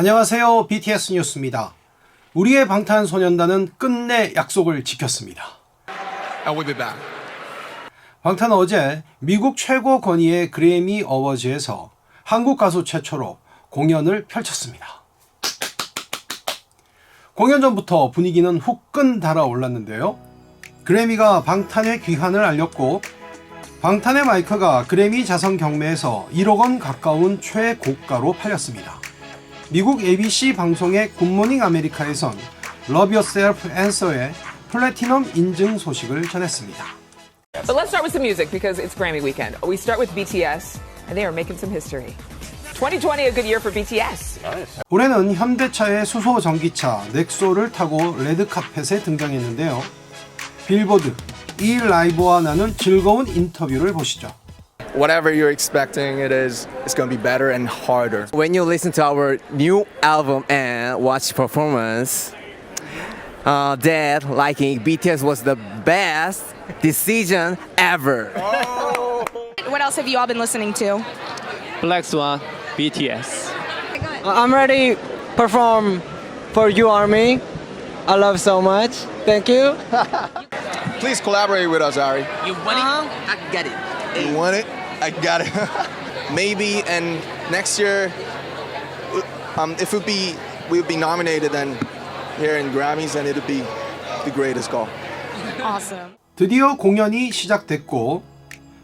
안녕하세요. BTS 뉴스입니다. 우리의 방탄소년단은 끝내 약속을 지켰습니다. 방탄은 어제 미국 최고 권위의 그래미 어워즈에서 한국 가수 최초로 공연을 펼쳤습니다. 공연 전부터 분위기는 후끈 달아올랐는데요. 그래미가 방탄의 귀환을 알렸고 방탄의 마이크가 그래미 자선 경매에서 1억 원 가까운 최고가로 팔렸습니다. 미국 ABC 방송의 굿모닝 아메리카에선 Love Yourself Answer의 플래티넘 인증 소식을 전했습니다. But let's start with some music because it's Grammy weekend. We start with BTS, and they are making some history. 2020, a good year for BTS. 올해는 현대차의 수소 전기차 넥소를 타고 레드 카펫에 등장했는데요. 빌보드 이 라이브와 나눈 즐거운 인터뷰를 보시죠. Whatever you're expecting, it is. It's gonna be better and harder. when you listen to our new album and watch performance, uh, that liking BTS was the best decision ever. What else have you all been listening to? Black Swan, BTS. I'm ready perform for you army. I love so much. Thank you. Please collaborate with us, Ari. You want it? I get it. You want it? I got it. Maybe, and next year, um, if it be we'll be nominated then here in Grammys, and it'll be the greatest call. Awesome. 드디어 공연이 시작됐고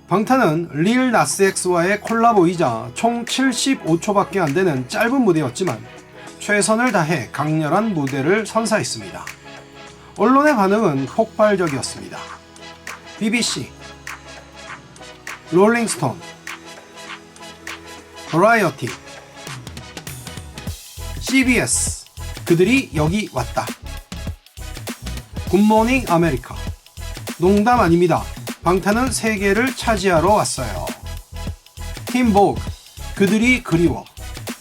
방탄은 릴 나스 엑스와의 콜라보이자 총 75초밖에 안 되는 짧은 무대였지만 최선을 다해 강렬한 무대를 선사했습니다. 언론의 반응은 폭발적이었습니다. BBC, 롤링스톤, 버라이어티, CBS 그들이 여기 왔다. 굿모닝 아메리카 농담 아닙니다. 방탄은 세계를 차지하러 왔어요. 팀보그 그들이 그리워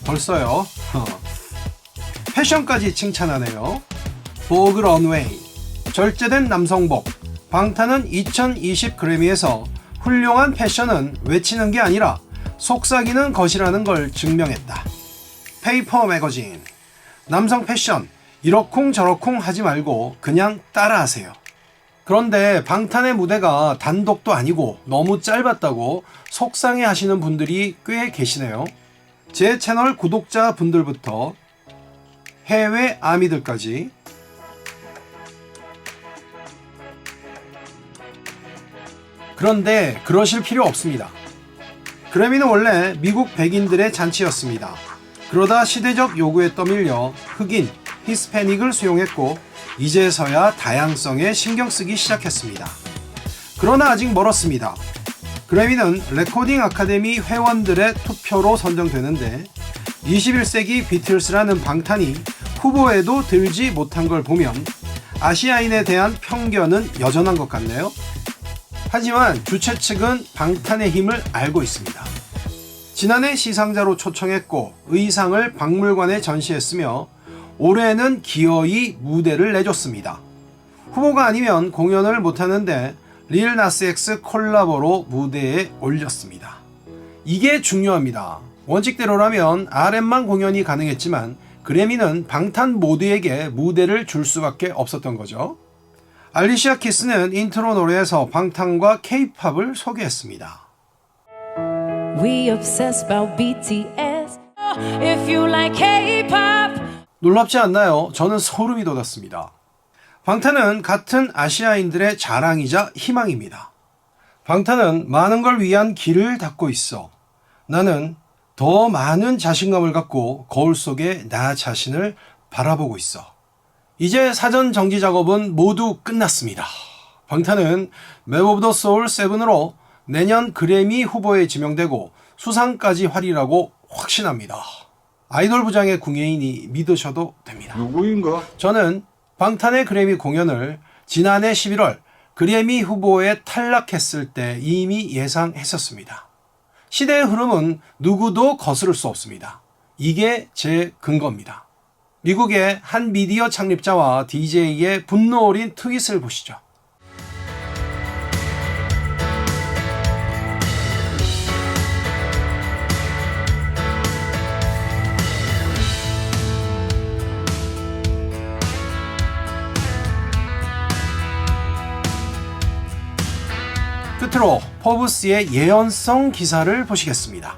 벌써요. 어. 패션까지 칭찬하네요. 보그 런웨이 절제된 남성복 방탄은 2020 그래미에서 훌륭한 패션은 외치는 게 아니라 속삭이는 것이라는 걸 증명했다. 페이퍼 매거진 남성 패션 이러쿵 저러쿵 하지 말고 그냥 따라하세요. 그런데 방탄의 무대가 단독도 아니고 너무 짧았다고 속상해 하시는 분들이 꽤 계시네요. 제 채널 구독자 분들부터 해외 아미들까지 그런데 그러실 필요 없습니다. 그래미는 원래 미국 백인들의 잔치였습니다. 그러다 시대적 요구에 떠밀려 흑인, 히스패닉을 수용했고 이제서야 다양성에 신경 쓰기 시작했습니다. 그러나 아직 멀었습니다. 그래미는 레코딩 아카데미 회원들의 투표로 선정되는데 21세기 비틀스라는 방탄이 후보에도 들지 못한 걸 보면 아시아인에 대한 편견은 여전한 것 같네요. 하지만 주최 측은 방탄의 힘을 알고 있습니다. 지난해 시상자로 초청했고 의상을 박물관에 전시했으며 올해는 기어이 무대를 내줬습니다. 후보가 아니면 공연을 못하는데 릴 나스 엑스 콜라보로 무대에 올렸습니다. 이게 중요합니다. 원칙대로라면 RM만 공연이 가능했지만 그래미는 방탄 모두에게 무대를 줄 수밖에 없었던 거죠. 알리시아 키스는 인트로 노래에서 방탄과 케이팝을 소개했습니다. Like 놀랍지 않나요? 저는 소름이 돋았습니다. 방탄은 같은 아시아인들의 자랑이자 희망입니다. 방탄은 많은 걸 위한 길을 닫고 있어. 나는 더 많은 자신감을 갖고 거울 속에 나 자신을 바라보고 있어. 이제 사전 정지 작업은 모두 끝났습니다. 방탄은 맵 오브 더 소울 7으로 내년 그래미 후보에 지명되고 수상까지 하리라고 확신합니다. 아이돌 부장의 궁예인이 믿으셔도 됩니다. 누구인가? 저는 방탄의 그래미 공연을 지난해 11월 그래미 후보에 탈락했을 때 이미 예상했었습니다. 시대의 흐름은 누구도 거스를 수 없습니다. 이게 제 근거입니다. 미국의 한 미디어 창립자와 DJ의 분노 어린 트윗을 보시죠. 끝으로 포브스의 예언성 기사를 보시겠습니다.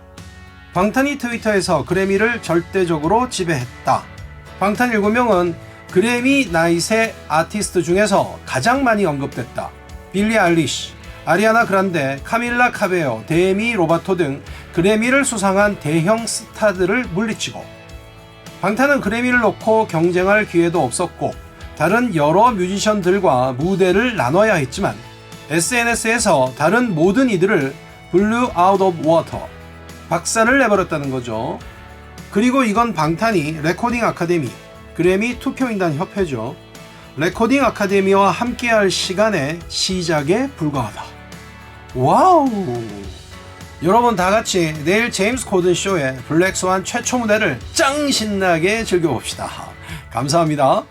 방탄이 트위터에서 그래미를 절대적으로 지배했다. 방탄 7명은 그래미 나이세 아티스트 중에서 가장 많이 언급됐다. 빌리 알리시, 아리아나 그란데, 카밀라 카베어, 데미 로바토 등 그래미를 수상한 대형 스타들을 물리치고 방탄은 그래미를 놓고 경쟁할 기회도 없었고 다른 여러 뮤지션들과 무대를 나눠야 했지만 SNS에서 다른 모든 이들을 블루 아웃 오브 워터 박살을 내버렸다는 거죠. 그리고 이건 방탄이 레코딩 아카데미 그래미 투표인단 협회죠. 레코딩 아카데미와 함께할 시간의 시작에 불과하다. 와우! 여러분 다 같이 내일 제임스 코든 쇼의 블랙스완 최초 무대를 짱 신나게 즐겨봅시다. 감사합니다.